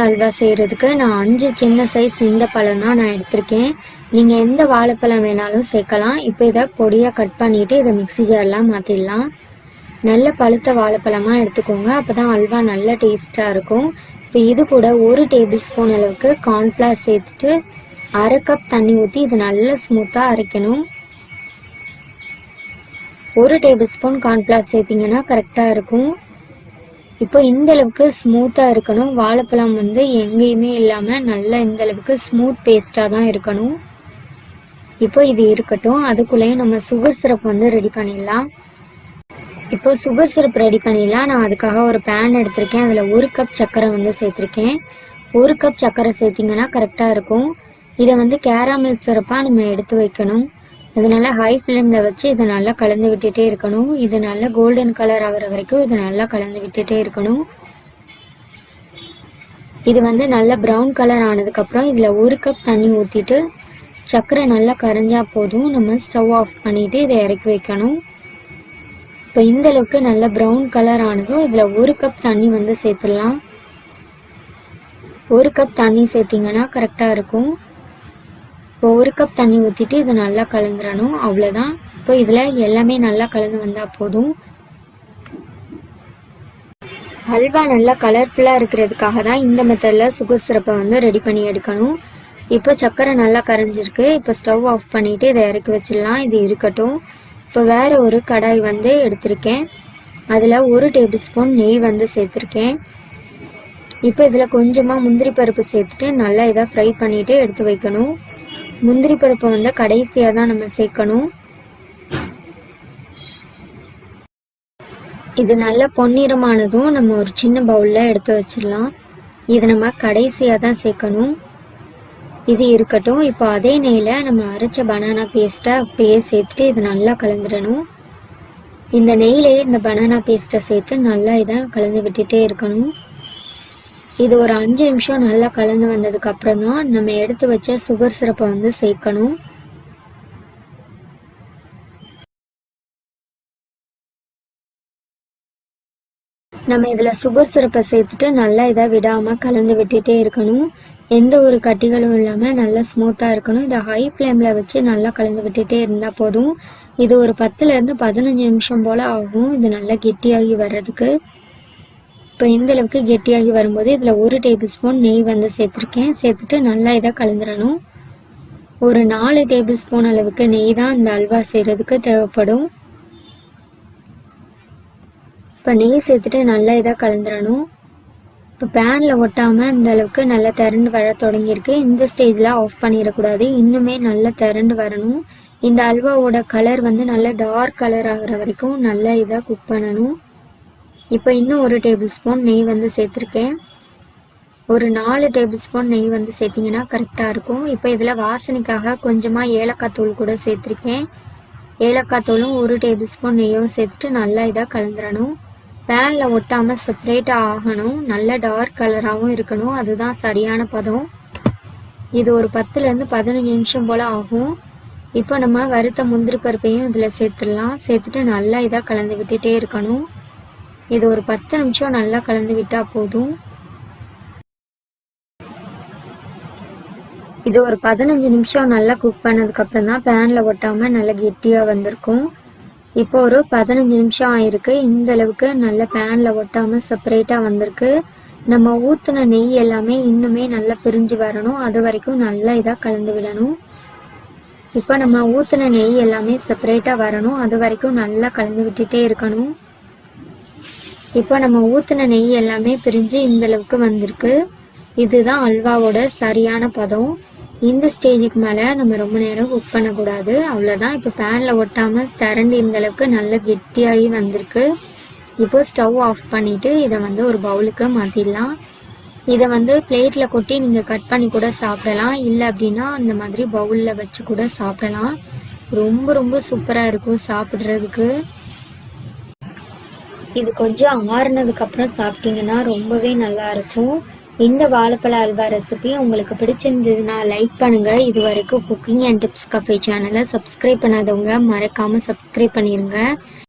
அல்வா செய்கிறதுக்கு நான் அஞ்சு சின்ன சைஸ் இந்த பழம் தான் நான் எடுத்திருக்கேன். நீங்கள் எந்த வாழைப்பழம் வேணாலும் சேர்க்கலாம். இப்போ இதை பொடியாக கட் பண்ணிவிட்டு இதை மிக்ஸி ஜார்லாம் மாற்றிடலாம் நல்ல பழுத்த வாழைப்பழமாக எடுத்துக்கோங்க. அப்போ தான் அல்வா நல்ல டேஸ்ட்டாக இருக்கும். இப்போ இது கூட ஒரு டேபிள் ஸ்பூன் அளவுக்கு கார்ன்ஃப்ளவர் சேர்த்துட்டு அரை கப் தண்ணி ஊற்றி இது நல்லா ஸ்மூத்தாக அரைக்கணும். ஒரு டேபிள் ஸ்பூன் கார்ன்ஃப்ளவர் சேர்த்திங்கன்னா கரெக்டாக இருக்கும். இப்போ இந்த அளவுக்கு ஸ்மூத்தாக இருக்கணும். வாழைப்பழம் வந்து எங்கேயுமே இல்லாமல் நல்லா இந்த அளவுக்கு ஸ்மூத் பேஸ்ட்டாக தான் இருக்கணும். இப்போ இது இருக்கட்டும். அதுக்குள்ளேயே நம்ம சுகர் சிரப் வந்து ரெடி பண்ணிடலாம். இப்போ சுகர் சிரப் ரெடி பண்ணிடலாம். நான் அதுக்காக ஒரு பேன் எடுத்திருக்கேன். அதில் ஒரு கப் சர்க்கரை வந்து சேர்த்துருக்கேன். ஒரு கப் சர்க்கரை சேர்த்திங்கன்னா கரெக்டாக இருக்கும். இதை வந்து கேராமல் சிரப்பாக நம்ம எடுத்து வைக்கணும். இதனால் ஹை ஃப்ளேமில் வச்சு இதை நல்லா கலந்து விட்டுட்டே இருக்கணும். இது நல்லா கோல்டன் கலர் ஆகிற வரைக்கும் இதை நல்லா கலந்து விட்டுட்டே இருக்கணும். இது வந்து நல்லா ப்ரௌன் கலர் ஆனதுக்கப்புறம் இதில் ஒரு கப் தண்ணி ஊற்றிட்டு சர்க்கரை நல்லா கரைஞ்சா போதும். நம்ம ஸ்டவ் ஆஃப் பண்ணிவிட்டு இதை இறக்கி வைக்கணும். இப்போ இந்த அளவுக்கு நல்ல ப்ரௌன் கலர் ஆனதும் இதில் ஒரு கப் தண்ணி வந்து சேர்த்துடலாம். ஒரு கப் தண்ணி சேர்த்திங்கன்னா கரெக்டாக இருக்கும். இப்போ ஒரு கப் தண்ணி ஊற்றிட்டு இதை நல்லா கலந்துடணும் அவ்வளோதான் இப்போ இதில் எல்லாமே நல்லா கலந்து வந்தால் போதும். ஹல்வா நல்லா கலர்ஃபுல்லாக இருக்கிறதுக்காக தான் இந்த மெத்தடில் சுகர் சிரப்பை வந்து ரெடி பண்ணி எடுக்கணும். இப்போ சர்க்கரை நல்லா கரைஞ்சிருக்கு. இப்போ ஸ்டவ் ஆஃப் பண்ணிவிட்டு இதை இறக்கி வச்சிடலாம். இது இருக்கட்டும். இப்போ வேறு ஒரு கடாய் வந்து எடுத்திருக்கேன். அதில் ஒரு டேபிள் ஸ்பூன் நெய் வந்து சேர்த்துருக்கேன். இப்போ இதில் கொஞ்சமாக முந்திரி பருப்பு சேர்த்துட்டு நல்லா இதை ஃப்ரை பண்ணிவிட்டு எடுத்து வைக்கணும். முந்திரி பருப்பை வந்து கடைசியாக தான் நம்ம சேர்க்கணும். இது நல்ல பொன்னிறமானதும் நம்ம ஒரு சின்ன பவுலில் எடுத்து வச்சிடலாம். இது நம்ம கடைசியாக தான் சேர்க்கணும். இது இருக்கட்டும். இப்போ அதே நெய்யில் நம்ம அரைச்ச பனானா பேஸ்ட்டை அப்படியே சேர்த்துட்டு இது நல்லா கலந்துடணும். இந்த நெய்லேயே இந்த பனானா பேஸ்ட்டை சேர்த்து நல்லா இதை கலந்து விட்டுட்டே இருக்கணும். இது ஒரு அஞ்சு நிமிஷம் நல்லா கலந்து வந்ததுக்கு அப்புறம் தான் நம்ம எடுத்து வச்ச சுகர் சிரப்பை வந்து சேர்க்கணும். நம்ம இதில் சுகர் சிரப்பை சேர்த்துட்டு நல்லா இதை விடாமல் கலந்து விட்டுட்டே இருக்கணும். எந்த ஒரு கட்டிகளும் இல்லாமல் நல்லா ஸ்மூத்தாக இருக்கணும். இதை ஹை ஃப்ளேமில் வச்சு நல்லா கலந்து விட்டுட்டே இருந்தால் போதும். இது ஒரு பத்துலேருந்து பதினஞ்சு நிமிஷம் போல் ஆகும். இது நல்லா கெட்டியாகி வர்றதுக்கு. இப்போ இந்த அளவுக்கு கெட்டியாகி வரும்போது இதில் ஒரு டேபிள் ஸ்பூன் நெய் வந்து சேர்த்துருக்கேன். சேர்த்துட்டு நல்லா இதை கலந்துடணும் ஒரு நாலு டேபிள் ஸ்பூன் அளவுக்கு நெய் தான் இந்த அல்வா செய்கிறதுக்கு தேவைப்படும். இப்போ நெய் சேர்த்துட்டு நல்லா இதாக கலந்துடணும் இப்போ பேனில் ஒட்டாமல் இந்த அளவுக்கு நல்லா திரண்டு வர தொடங்கியிருக்கு. இந்த ஸ்டேஜில் ஆஃப் பண்ணிடக்கூடாது. இன்னுமே நல்லா திரண்டு வரணும். இந்த அல்வாவோட கலர் வந்து நல்லா டார்க் கலர் ஆகிற வரைக்கும் நல்லா இதாக குக் பண்ணணும். இப்போ இன்னும் ஒரு டேபிள் ஸ்பூன் நெய் வந்து சேர்த்துருக்கேன். ஒரு நாலு டேபிள் ஸ்பூன் நெய் வந்து சேர்த்திங்கன்னா கரெக்டாக இருக்கும். இப்போ இதில் வாசனைக்காக கொஞ்சமாக ஏலக்காய் தூள் கூட சேர்த்துருக்கேன். ஏலக்காய் தூளும் ஒரு டேபிள் ஸ்பூன் நெய்யும் சேர்த்துட்டு நல்லா இதாக கலந்துடணும் பேனில் ஒட்டாமல் செப்ரேட்டாக ஆகணும். நல்ல டார்க் கலராகவும் இருக்கணும். அதுதான் சரியான பதம். இது ஒரு பத்துலேருந்து பதினஞ்சு நிமிஷம் போல் ஆகும். இப்போ நம்ம வறுத்த முந்திரி பருப்பையும் இதில் சேர்த்துடலாம். சேர்த்துட்டு நல்லா இதாக கலந்து விட்டுட்டே இருக்கணும். இது ஒரு பத்து நிமிஷம் நல்லா கலந்து விட்டால் போதும். இது ஒரு பதினஞ்சு நிமிஷம் நல்லா குக் பண்ணதுக்கப்புறம் தான் பேனில் ஒட்டாமல் நல்லா கெட்டியாக வந்திருக்கும். இப்போ ஒரு பதினஞ்சு நிமிஷம் ஆயிருக்கு. இந்த அளவுக்கு நல்ல பேனில் ஒட்டாமல் செப்பரேட்டாக வந்திருக்கு. நம்ம ஊற்றின நெய் எல்லாமே இன்னுமே நல்லா பிரிஞ்சு வரணும். அது வரைக்கும் நல்லா இதாக கலந்து விடணும். இப்போ நம்ம ஊற்றின நெய் எல்லாமே செப்பரேட்டாக வரணும். அது வரைக்கும் நல்லா கலந்து விட்டுட்டே இருக்கணும். இப்போ நம்ம ஊற்றின நெய் எல்லாமே பிரிஞ்சு இந்த அளவுக்கு வந்திருக்கு. இதுதான் அல்வாவோட சரியான பதம். இந்த ஸ்டேஜுக்கு மேலே நம்ம ரொம்ப நேரம் குக் பண்ணக்கூடாது. அவ்வளோதான் இப்போ பேனில் ஒட்டாமல் திரண்டு இந்த அளவுக்கு நல்ல கெட்டியாகி வந்திருக்கு. இப்போ ஸ்டவ் ஆஃப் பண்ணிவிட்டு இதை வந்து ஒரு பவுலுக்கு மாற்றிடலாம் இதை வந்து பிளேட்டில் கொட்டி நீங்கள் கட் பண்ணி கூட சாப்பிடலாம். இல்லை அப்படின்னா அந்த மாதிரி பவுலில் வச்சு கூட சாப்பிடலாம். ரொம்ப ரொம்ப சூப்பராக இருக்கும் சாப்பிட்றதுக்கு. இது கொஞ்சம் ஆறுனதுக்கப்புறம் சாப்பிட்டீங்கன்னா ரொம்பவே நல்லா இருக்கும் இந்த வாழைப்பழ அல்வா ரெசிபி உங்களுக்கு பிடிச்சிருந்ததுன்னா லைக் பண்ணுங்க. இது வரைக்கும் குக்கிங் அண்ட் டிப்ஸ் கஃபே சேனலை சப்ஸ்கிரைப் பண்ணாதவங்க மறக்காம சப்ஸ்கிரைப் பண்ணிருங்க.